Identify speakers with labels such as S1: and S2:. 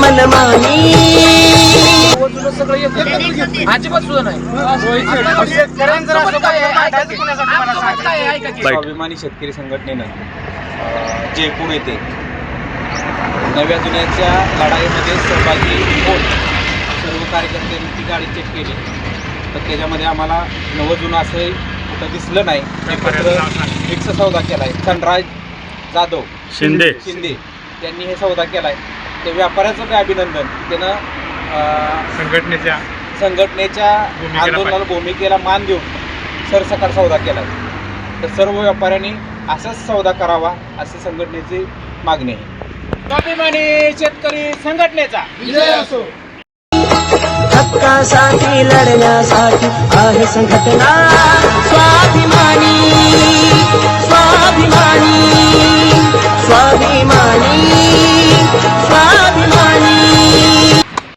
S1: मनमानी
S2: स्वाभिमानी शेतकरी संघटनेनं जयपूर येथे नव्या जुन्याच्या लढाईमध्ये सहभागी होत सर्व कार्यकर्त्यांनी ती गाडी चेक केली. तर त्याच्यामध्ये आम्हाला नवजुनं जुनं असंही कुठं दिसलं नाही. हे पत्र एक सौदा केला आहे जाधव
S3: शिंदे.
S2: शिंदे त्यांनी हे सौदा केला आहे त्या व्यापाऱ्याचं काय अभिनंदन? त्यानं अ,
S3: संघटनेच्या
S2: संघटनेच्या
S3: भूमिकेला
S2: आंदोलनाला भूमिकेला मान देऊन सरसकट सौदा केला. तर सर्व व्यापाऱ्यांनी असाच सौदा करावा अशी संघटनेची मागणी आहे. स्वाभिमानी शेतकरी संघटनेचा
S4: हक्कासाठी लढण्यासाठी आहे संघटना. स्वाभिमानी